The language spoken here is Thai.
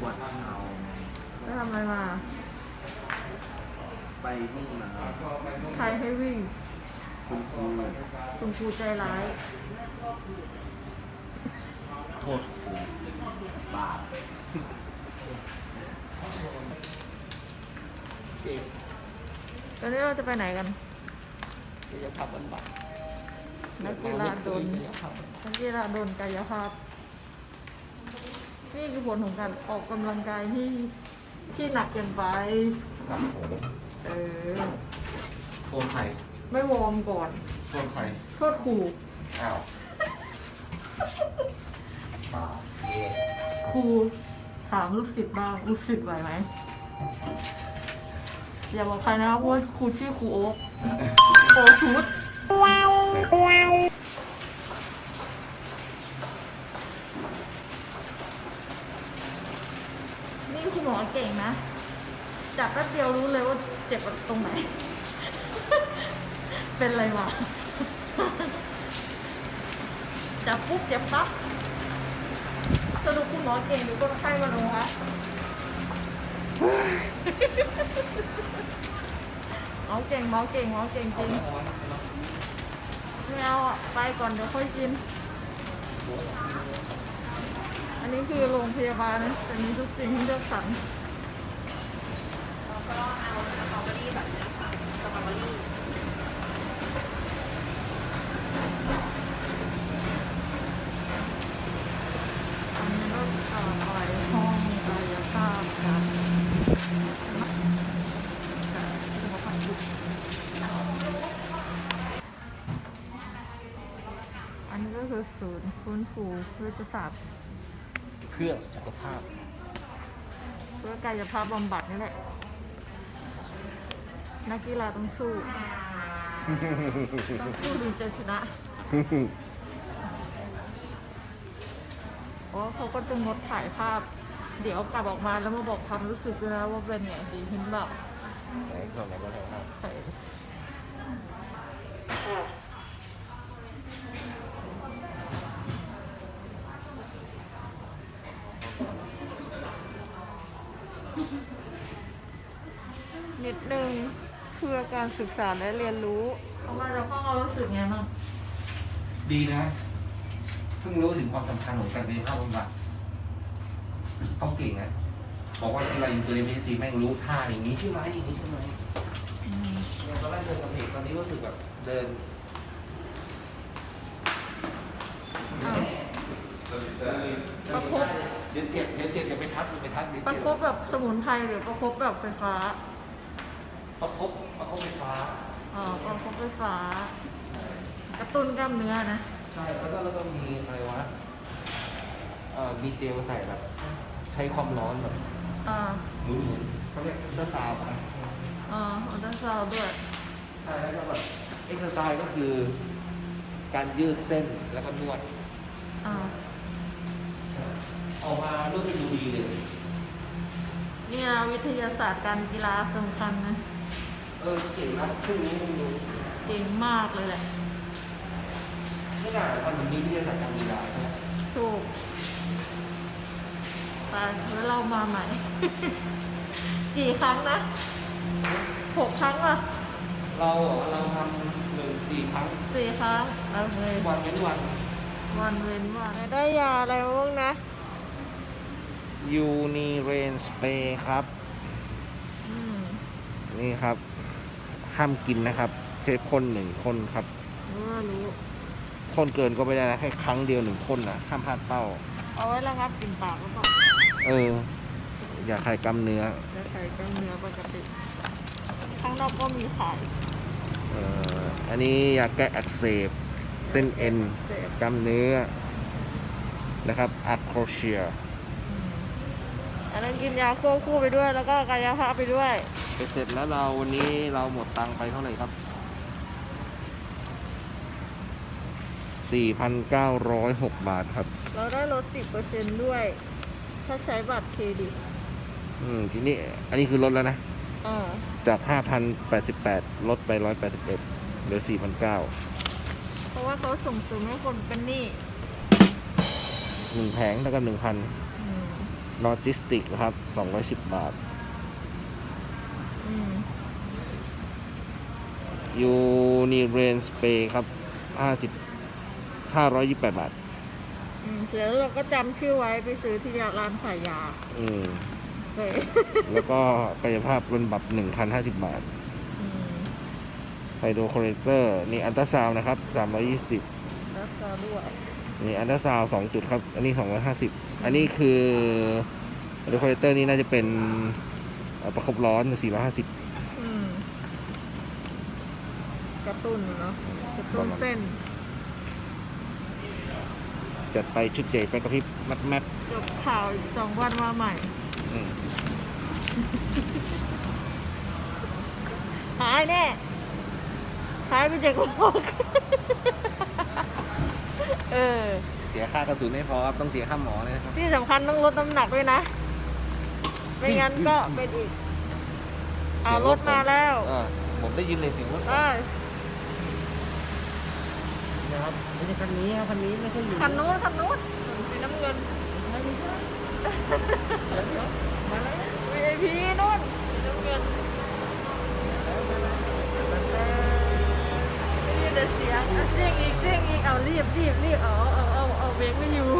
บวชเช้าไงไปทำอะไรมา ไปวิ่งมาใครให้วิ่ง คุณครูคุณครูใจร้าย โทษครูบาปเก่งตอนนี้เราจะไปไหนกันกายภาพบำบัดนักกีฬาโดนกายภาพบำบัดนักกีฬาโดนกายภาพ นี่คือผลของการออกกำลังกายที่ที่หนักเกินไป ครับผมเออ โทษใครไม่วอร์มก่อน โทษใครโทษครูอ้าวป่าเย่ครูถามลูกศิษย์บ้างลูกศิษย์ไหวไหมอย่าบอกใครนะครับเพราะว่าครูชื่อครูโอ๊คโอชุดนี่คุณหมอ เก่งนะ จับแป๊บเดียวรู้เลยว่าเจ็บตรงไหน เป็นอะไรมาจับปุ๊บเจ็บปั๊บสรุปคุณหมอเก่งหรือคนไข้มาดูคะหมอเก่งหมอเก่งหมอเก่งจริงไม่เอาอะไปก่อนเดี๋ยวค่อยกิน นนี้คือโรงพยาบาลนะแต่มีทุกสิ่งที่เลือกสรรอันนี้ก็เอ่ออะไรห้องกายภาพการสุขภาพจิตอันนี้ก็คือศูนย์ฟื้นฟูเวชศาสตร์ พื่อสุขภาพ เพื่อกายภาพบำบัดนี่แหละ นักกีฬาต้องสู้ ต้องสู้ถึงจะชนะเพราะเขาก็จะงดถ่ายภาพ เดี๋ยวกลับออกมาแล้วมาบอกความรู้สึกด้วยนะว่าเป็นไงดีขึ้นเปล่าไหนส่วนไหนก็ได้ครับใส่นิด เพื่อการศึกษาและเรียนรู้ เอามาจากห้องเรารู้สึกไงบ้างดีนะ เพิ่งรู้ถึงความสำคัญของการกายภาพบำบัดเขาเก่งนะ บอกว่ากีฬาอินเตอร์เน็ตซีแม่งรู้ท่าอย่างนี้ใช่ไหมอย่างนี้ใช่ไหมอืมเนี่ยตอนแรกเดินกับเพจตอนนี้รู้สึกแบบเดินอ้าวประคบ เดี๋ยวเจ็บเดี๋ยวเจ็บอย่าไปทักอย่าไปทักเดี๋ยวประเจ็บ คบแบบสมุนไพรหรือประคบแบบไฟฟ้า ประคบประคบไฟฟ้าอ๋อประคบไฟฟ้า กระตุ้นกล้ามเนื้อนะ ใช่แล้วก็แล้วก็มีอะไรวะเอ่อมีเจลใส่แบบใช้ความร้อนแบบอ่าหมุนๆเขาเรียกอัลตราซาวด์อะอ่าอัลตราซาวด์ด้วย ใช่แล้วก็แบบเอ็กซ์ไซส์ก็คือ การยืดเส้นแล้วก็นวด อ่า ออกมารู้สึกดูดีเลย เนี่ยวิทยาศาสตร์การกีฬาสำคัญนะเออเก่งนะเพิ่งรู้เพิ่งรู้เก่งมากเลยแหละไม่น่าตอนนี้มีวิทยาศาสตร์การกีฬาใช่ไหมถูกไปแล้วเรามาใหม่ กี่ครั้งนะหกครั้งป่ะเราเหรอเราทำหนึ่งสี่ครั้งสี่ครั้งโอเควันเว้นวัน วันเว้นวันได้ยาอะไรบ้างนะยูนีเรนสเปรย์ครับอืมนี่ครับ ห้ามกินนะครับใช้พ่นหนึ่งพ่นครับรู้ว่ารู้พ่นเกินก็ไม่ได้นะแค่ครั้งเดียวหนึ่งพ่นนะห้ามพลาดเป้า เอาไว้ระงับกลิ่นปากแล้วก็เออ อย่าใครกำเนื้อ จะใส่กล้ามเนื้อปกติข้างนอกก็มีขายเอ่ออันนี้ยาแก้อักเสบเส้นเอ็นเสพกล้ามเนื้อนะครับอะโครเชียอืมอันนั้นกินยาควบคู่ไปด้วย แล้วก็กายภาพไปด้วย เสร็จแล้วเราวันนี้เราหมดตังค์ไปเท่าไหร่ครับ 4,906 บาทครับ เราได้ลด 10%ด้วย ถ้าใช้บัตรเครดิต อืม ทีนี้ อันนี้คือลดแล้วนะ อ่า จาก 5,088 ลดไป 181เหลือ 4,900เพราะว่าเขาส่งเสริมให้คนเป็นหนี้หนึ่งแผงเท่ากับ1,000 อืมโลจิสติกครับ 210 บาทอืม ยูนิเรนสเปย์ครับ50 528บาท อืมเสร็จแล้วเราก็จำชื่อไว้ไปซื้อที่ร้านขายยาอืม เลย แล้วก็กายภาพเป็นบับ1,050บาท อืมไฮโดรโคเลเตอร์ นี่อันตราซาวน์นะครับ320แล้วก็ด้วยนี่อันตราซาวน์2จุดครับ อันนี้250อันนี้คือไฮโดรโคเลเตอร์นี่น่าจะเป็นเอ่อ ประคบร้อน 450 อืมกระตุ้นเนาะกระตุ้นเส้นจัดไปชุดใหญ่ไฟกระพริบแมปแมปจบข่าวอีกสองวันมาใหม่ อืมหายแน่หายไปจากโลก เออ เสียค่ากระสุนไม่พอครับต้องเสียค่าหมอเลยนะครับ ที่สำคัญต้องลดน้ำหนักด้วยนะ ไม่งั้นก็เป็นอีกเอารถมาแล้วอ่าผมได้ยินเลยเสียงรถเอ้ยนะครับไม่ใช่คันนี้ครับคันนี้ไม่ใช่อยู่คันนู้นคันนู้นสีน้ำเงินมาแล้ว VIP นู่นสีน้ำเงินได้ยินแต่เสียงอะเสียงอีกเสียงอีกเอารีบรีบรีบเอาเอาเอาเอาเบรกไม่อยู่